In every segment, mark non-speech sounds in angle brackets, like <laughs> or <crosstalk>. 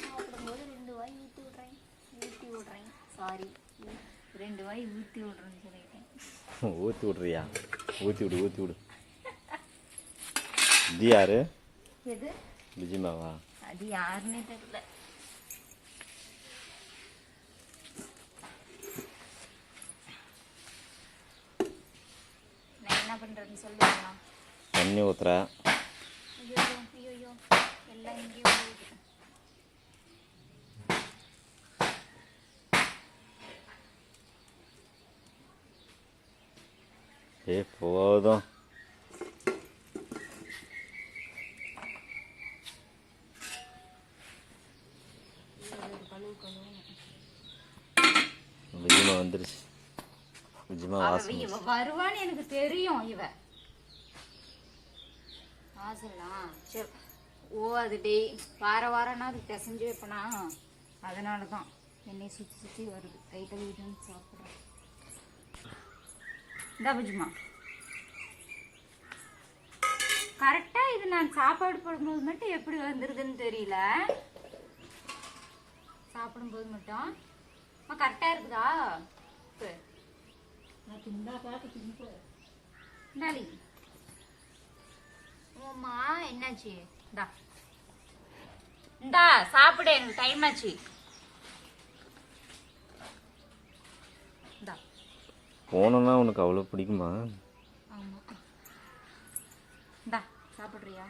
சாப்பிடும்போது ரெண்டு வாய் ஊற்றி விட்றேன்னு சொல்லிட்டேன் ஊற்றி விட்றியா ஊற்றி விடு ஊற்றி விடு இது யாரு? எது? விஜயமாவா அது யாருன்னே தெரியல. என்ன பண்ணுறதுன்னு சொல்லுவேண்ணா தண்ணி ஊற்றுற ஐயோ ஐயோ எல்லாம் இங்கேயே போகுது ஏ போதும். வந்துருச்சு. விஜயமா அவ எனக்கு தெரியும் இவ. வாசல்லாம் சரி ஓ அது டெய் வார வாரம்னா அது பிசைஞ்சு வைப்பனா? அதனால தான் என்னை சுற்றி சுற்றி வருது கை கழுவிட்டு சாப்பிட்றேன். இந்தா புஜுமா கரெக்டாக இது நான் சாப்பாடு போடும்போது மட்டும் எப்படி வந்துருதுன்னு தெரியல. சாப்பிடும்போது மட்டும். அம்மா கரெக்டாக இருக்குதா? சரி. இந்தாடி. ஓம்மா என்னாச்சு? இந்தா. இந்தா சாப்பிடு எனக்கு டைம் ஆச்சு. இந்தா. போனோன்னா உனக்கு அவ்வளோ பிடிக்குமா? ஆமா. இந்தா சாப்பிட்றியா?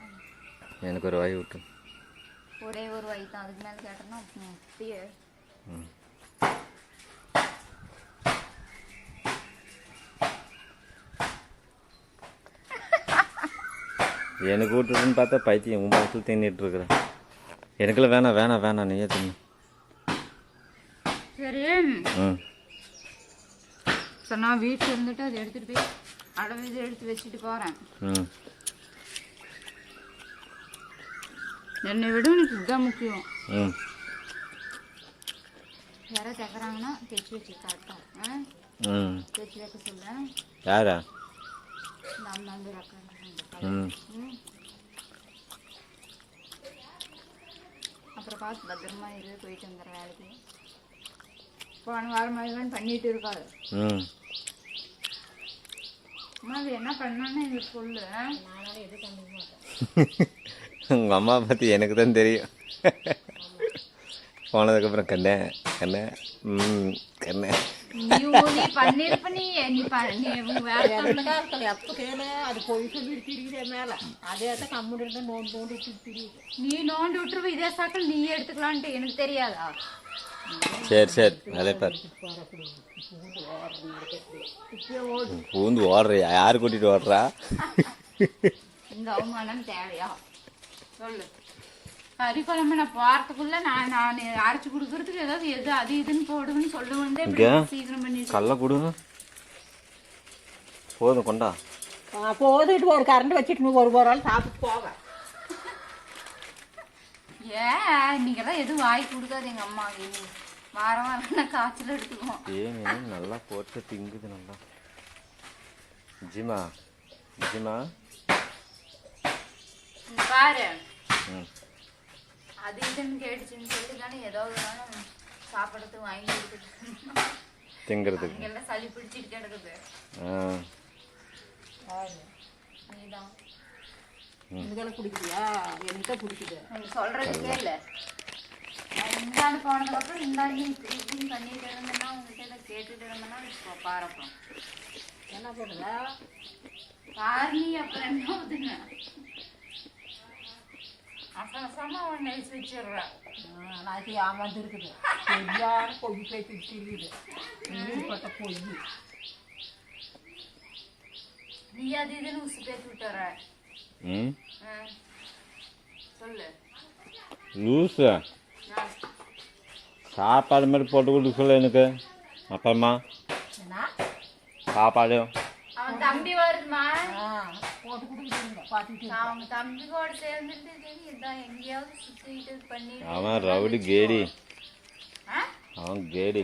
எனக்கு ஒரு வாய் விட்டு. ஒரே ஒரு வாய் தான் அதுக்கு மேலே கேட்டோன்னா ம், அப்படியே. ம். எனக்கு விட்டுருன்னு பார்த்தா பைத்தியம் உன் பக்கத்தில் தின்னுட்டு இருக்கிறேன் எனக்குலாம் வேணாம் வேணாம் வேணாம் நீயே தின்னு. சரி. ம். ஸோ நான் வீட்டில் இருந்துட்டு அதை எடுத்துகிட்டு போய் அளவு இது எடுத்து வச்சுட்டு போகிறேன் ம். என்னை விட எனக்கு இதுதான் முக்கியம். ம். யாராவது கேட்குறாங்கன்னா தைச்சி வச்சு காட்டும் ஆ? ம். தைச்சி வைக்க சொல்லேன் யாரா இந்த அம்மா வந்து அக்கா ம் ம். <laughs> அப்புறம் பார்த்து பத்திரமா இரு போயிட்டு வந்துடுறேன் வேலைக்கு போன வாரம் மாதிரி பண்ணிட்டு இருக்காரு ம் அம்மா அது என்ன பண்ணான்னு எங்களுக்கு சொல்லு உங்கள் அம்மா பற்றி எனக்கு தான் தெரியும். போனதுக்கப்புறம் கண்ணே கண்ணே ம் கண்ணே. நீ அது அதே நோண்டு நோண்டு விட்டு திரியுது நீ நோண்டி விட்டுருவ இதே சாக்கில் நீ எடுத்துக்கலான்ட்டு எனக்கு தெரியாதா? சரி சரி வேலைப்பார் பூந்து ஓடுறியா? யார் கூட்டிகிட்டு ஓடுறா? இந்த அவமானம் தேவையா? சொல்லு. கறி குழம்பு நான் போறதுக்குள்ள நான் நான் அரைச்சு கொடுக்கறதுக்கு ஏதாவது எது அது இதுன்னு போடுவேன்னு சொல்லுவேன்? சீக்கிரம் பண்ணிட்டு கல்ல கொடுங்க. போதும் கொண்டா. போதுட்டு ஒரு கரண்ட் வச்சுட்டு ஒரு ஒரு ஆள் சாப்பிட்டு போவேன் ஏன் நீங்கெல்லாம் எதுவும் வாய் கொடுக்காது எங்க அம்மாவுக்கு வாரம் வாரம் நான் காய்ச்சல் எடுத்துக்குவோம். ஏன் நல்லா போட்டு திங்குது நல்லா. ஜிமா ஜிமா. பாரு. ம். அது இதுன்னு கேட்டுச்சுன்னு சொல்லி தானே ஏதோ நாள் சாப்பிடறதுக்கு வாங்கி கொடுத்துட்டு திங்கிறதுக்கு. அங்கெல்லாம் சளி பிடிச்சிட்டு கிடக்குது. ஆ. நீதான். இதுக்கெல்லாம் பிடிக்கலையா எனக்கு பிடிக்குது நீங்க சொல்றது கேளு. நான் இந்தாண்டு போனதுக்கப்புறம் இந்தாண்டு இப்படி இப்படின்னு பண்ணிட்டு இருந்தேன்னா உங்ககிட்ட கேட்டுட்டு இருந்தேன்னா இப்போ பாருப்போம் என்ன பண்ணுங்க பாரு நீ அப்புறம் என்ன அசமசமா ஒன்று எழுதி வச்சிடுறேன் நாளைக்கு ஏமாந்து இருக்குது பொய்யான பொய் பேசி திரியுது பட்ட பொய். நீ அது இதுன்னு உசு பேத்து விட்டுற ம்? ஆ. சொல்லு. லூஸு ஆ. சாப்பாடு மாதிரி போட்டு கொடுக்க சொல்ல எனக்கு. அப்புறமா. சாப்பாடு. அவன் தம்பி வருதுமா ஆ போட்டு கொடுக்குறீங்க பார்த்துட்டு அவங்க தம்பி கூட சேர்ந்துட்டு இதான் எங்கேயாவது சுத்திட்டு பண்ணி அவன் ரவுடி கேடி. ஆ? அவன் கேடி.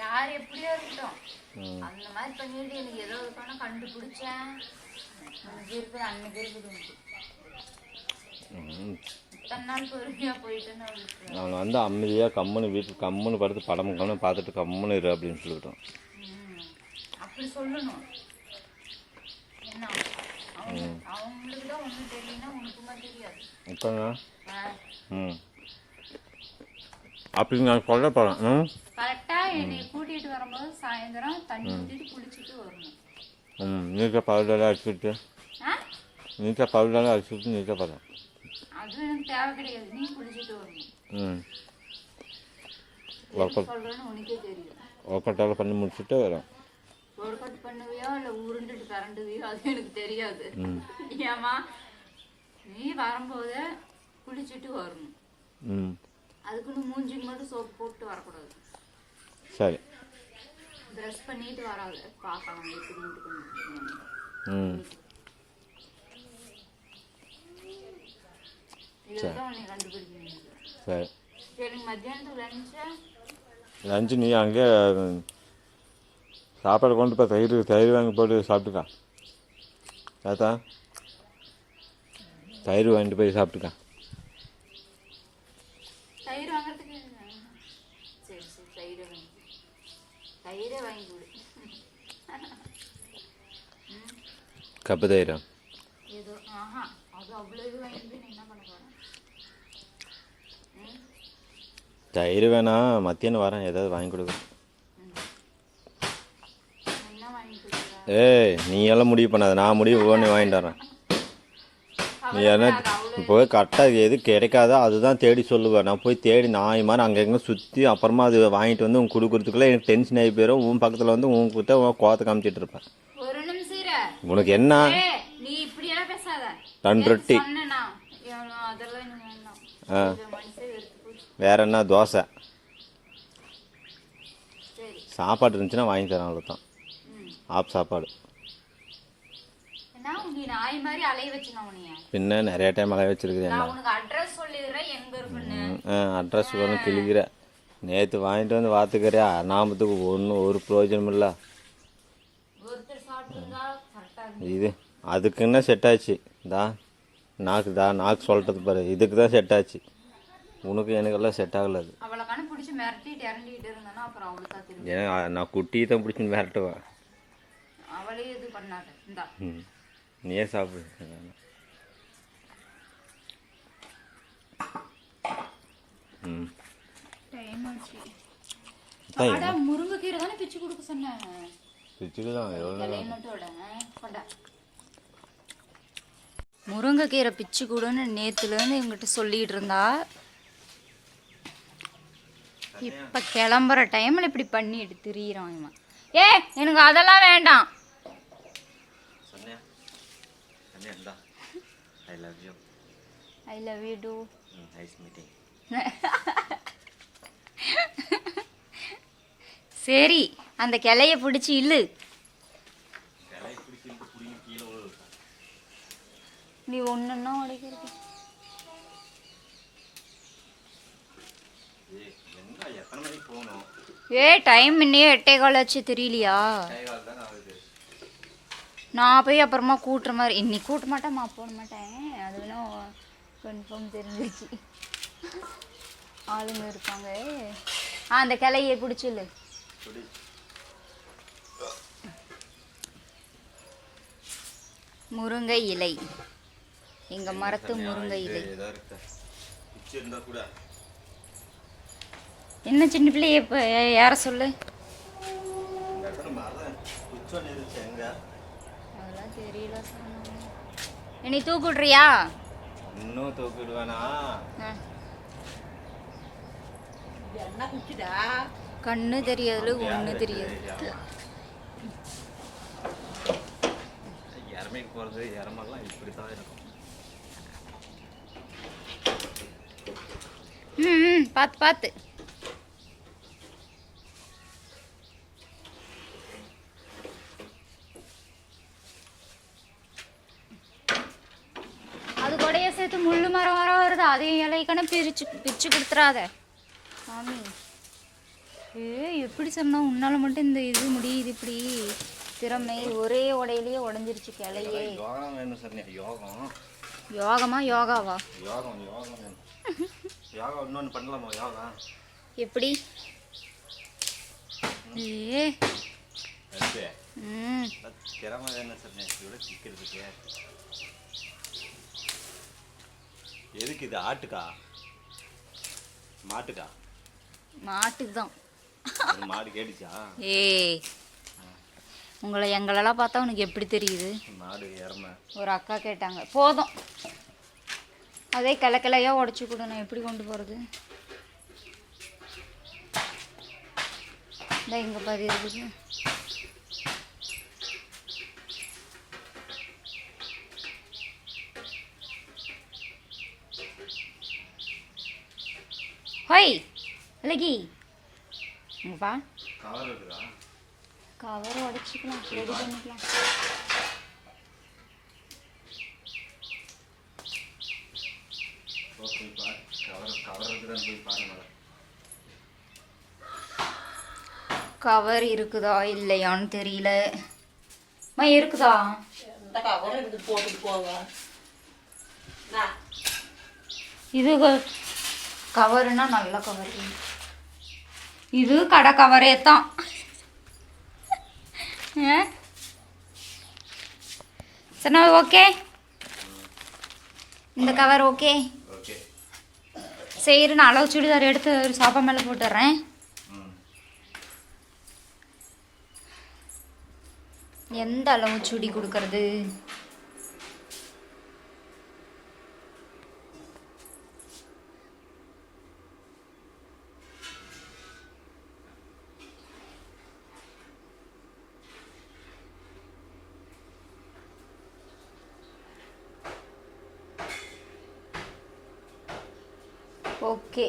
யார் எப்படியோ இருக்கட்டும். அந்த மாதிரி பண்ணிட்டு எனக்கு ஏதோ இருக்கணும் கண்டுபிடிச்சேன். அன்னைக்கு இருக்குது அன்னைக்கு இருக்குது. அவனை வந்து அமைதியாக கம்முன்னு வீட்டுக்கு கம்முன்னு படுத்து படம் கம்முன்னு பார்த்துட்டு கம்முன்னு இரு அப்படின்னு சொல்லிவிட்டோம் ம். அப்படி சொல்லணும். என்ன? அவங்களுக்கு தான் ஒன்றும் தெரியலன்னா உனக்குமா தெரியாது. இப்போங்க ஆ. ம். அப்படி நான் சொல்ல போகிறேன் ம்? கரெக்டா என்னை கூட்டிட்டு வரும்போது சாயந்தரம் தண்ணி ஊத்திட்டு குளிச்சுட்டு வரணும். ம். நீட்டாக பவுடரெல்லாம் அடிச்சுட்டு? நீட்டாக பவுடரெல்லாம் அடிச்சுட்டு நீட்டாக போகிறேன் அது எனக்கு தேவை கிடையாது. நீ குளிச்சுட்டு வரணும். ம். Work out. பண்ணி முடிச்சுட்டு வரோம் அவுட் பண்ணுவியோ இல்லை உருண்டுட்டு கரண்டுவியோ அது எனக்கு தெரியாது. ஏமா நீ வரும்போது குளிச்சுட்டு வரணும். அதுக்குன்னு மூஞ்சிக்கு மட்டும் சோப்பு போட்டு வரக்கூடாது. சரி. ப்ரஷ் பண்ணிட்டு வராது. பார்க்கலாம் எப்படி கண்டுபிடிக்கணும் சரி. சரி. மத்தியானத்துக்கு லஞ்சு லஞ்சு நீ அங்கே சாப்பாடு கொண்டு போய் தயிர் தயிர் வாங்கி போட்டு சாப்பிட்டுக்கா. தாத்தா தயிர் வாங்கிட்டு போய் சாப்பிட்டுக்கா. தயிர் வாங்குறதுக்கு சரி சரி தயிரை வாங்கி தயிரே வாங்கி கொடு. கப்பு தயிரா? ஏதோ ஆஹா அது அவ்வளோ இது வாங்கிட்டு நீ என்ன பண்ண போற? ம் தயிர் வேணாம் மத்தியானம் வரேன் ஏதாவது வாங்கி கொடுக்க என்ன வாங்கி கொடுக்குற ஏய் நீ எல்லாம் முடிவு பண்ணாத. நான் முடிவு பண்ணி வாங்கிட்டு வரேன். நீ என்ன போய் கரெக்டாக எது கிடைக்காதோ அதுதான் தேடி சொல்லுவேன் நான் போய் தேடி நாய் மாதிரி அங்கே எங்கே சுற்றி அப்புறமா அது வாங்கிட்டு வந்து உன் கொடுக்குறதுக்குள்ளே எனக்கு டென்ஷன் ஆகி போயிடும் உன் பக்கத்தில் வந்து உன்கிட்ட உன் கோவத்தை காமிச்சிட்டு இருப்பேன். உனக்கு என்ன? ரெண்டு ரொட்டி. ஆ. வேற என்ன? தோசை. சாப்பாடு இருந்துச்சுன்னா வாங்கி தரேன் அவ்வளோதான் ம் ஆப் சாப்பாடு. பின்ன நிறைய டைம் அலைய வச்சிருக்குது என்ன? நான் உனக்கு அட்ரஸ் கூட கிழிக்கிற. நேற்று வாங்கிட்டு வந்து பார்த்துக்கிறியா நாமத்துக்கு ஒன்றும் ஒரு பிரயோஜனம் இல்லை. இது அதுக்குன்னு செட் ஆச்சு. தா நாக்கு தா நாக்கு சொல்கிறது பாரு. இதுக்கு தான் செட் ஆச்சு. உனக்கு எனக்கெல்லாம் செட் ஆகல அது. பிடிச்சி ஏன்னா நான் குட்டியை தான் பிடிச்சின்னு விரட்டுவேன் அவளே இது பண்ணாத. இந்தா. ம். நீயே சாப்பிடு. ம். டைம் ஆச்சு. தான் அடா முருங்கைக்கீரை தானே பிச்சு கொடுக்க சொன்னேன் பிச்சுக்கு தான் எவ்வளோ இலையை மட்டும் விட கொண்டா. முருங்கைக்கீரை பிச்சு கொடுன்னு நேத்துலேருந்து இவங்கிட்ட சொல்லிட்டு இருந்தா. இப்போ கிளம்புற டைமில் இப்படி பண்ணிட்டு திரியிறான் இவன். ஏ எனக்கு அதெல்லாம் வேண்டாம். சொன்னியா I love you I love you too nice meeting சரி அந்த கிளைய பிடிச்சி இல்லு நீ ஒன்றுன்னா உடைக்கிறது ஏ டைம் இன்னையே எட்டே கால் ஆச்சு தெரியலையா? நான் போய் அப்புறமா கூட்டுற மாதிரி இன்னைக்கு கூட்ட மாட்டேன் மா போட மாட்டேன். அது வேணா கன்ஃபார்ம் தெரிஞ்சிருச்சு. ஆளுங்க இருப்பாங்க ஆ அந்த கிளையை பிடிச்சில்லு முருங்கை இலை. எங்க மரத்து முருங்கை இலை. என்ன சின்ன பிள்ளைய இப்போ யார சொல்லு? அதெல்லாம் தெரியல என்னை தூக்கிடுறியா? இன்னும் தூக்கிடுவேனா? ஆ. என்ன குச்சிடா கண்ணு தெரியாது ஒண்ணு தெரியாது. வேலைக்கு போகிறது இறமெல்லாம் இப்படி தான் இருக்கும். ம் பார்த்து பார்த்து கூடயே சேர்த்து முள்ளு மரம் மரம் வருது. அதையும் இலைக்கண பிரிச்சு பிரிச்சு கொடுத்துறாத. சாமி ஏ எப்படி சொன்னா உன்னால மட்டும் இந்த இது முடியுது இப்படி? திறமை ஒரே உடையிலேயே உடஞ்சிருச்சு கிளையே. யோகம். யோகாவா? யோகம் யோகம் யோகா இன்னொன்று பண்ணலாமா யோகா எப்படி? ஏ. திறமை வேணும் சார் இதோட சிக்கிறதுக்கு எதுக்கு இது ஆட்டுக்கா? மாட்டுக்கா? மாட்டுக்கு தான் அது மாடு கேட்டுச்சா? ஏய் உங்களை எங்களெல்லாம் பார்த்தா உனக்கு எப்படி தெரியுது? மாடு எறமை ஒரு அக்கா கேட்டாங்க. போதும். அதே கிளை கிளையா உடச்சி கொடு. நான் எப்படி கொண்டு போகிறது இந்த இங்கே பாதி இருக்குது ஹொய் அழகி இங்கப்பா கவர் உடச்சிக்கலாம். ரெடி பண்ணிக்கலாம். கவர் கவர் இருக்குதான்னு போய் பாருங்க கவர் இருக்குதா? இல்லையான்னு தெரியல. மா இருக்குதா? இது கவருனா நல்ல கவர் இது கடை கவரே தான். சரி ஓகே இந்த கவர் ஓகே சரி நான் அளவு சுடிதார் எடுத்து ஒரு சாப்பா மேலே போட்டுடுறேன் எந்த அளவு சுடி கொடுக்கறது? ஓகே.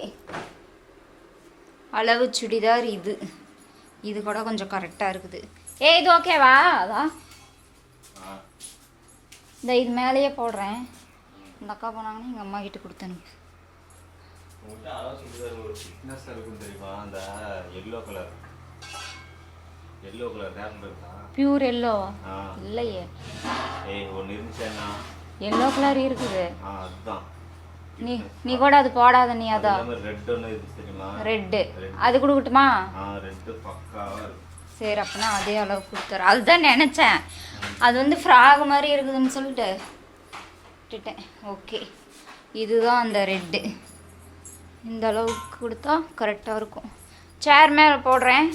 அளவு சுடிதார் இது. இது கூட கொஞ்சம் கரெக்டாக இருக்குது. ஏ இது ஓகேவா அதான் ஆ இந்த இது மேலேயே போடுறேன். இந்த அக்கா போனாங்கன்னா எங்கள் அம்மா கிட்ட எல்லோ எல்லோ இருக்கா பியூர் எல்லோவா ஆ. இல்லையே. எல்லோ கலர் இருக்குது. அதுதான். நீ நீ கூட அது போடாத நீ அது. ரெட்டு. அது கொடுக்கட்டுமா? சரி அப்பனா அதே அளவு கொடுத்துறேன். அதுதான் நினச்சேன். அது வந்து ஃப்ராக் மாதிரி இருக்குதுன்னு சொல்லிட்டு விட்டுட்டேன். ஓகே இதுதான் அந்த ரெட்டு இந்த அளவுக்கு கொடுத்தா கரெக்டாக இருக்கும். சேர் மேலே போடுறேன்.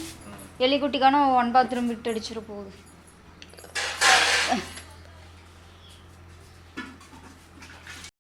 எலிக்குட்டிக்கான ஒன் பாத்ரூம் விட்டு அடிச்சிட போகுது.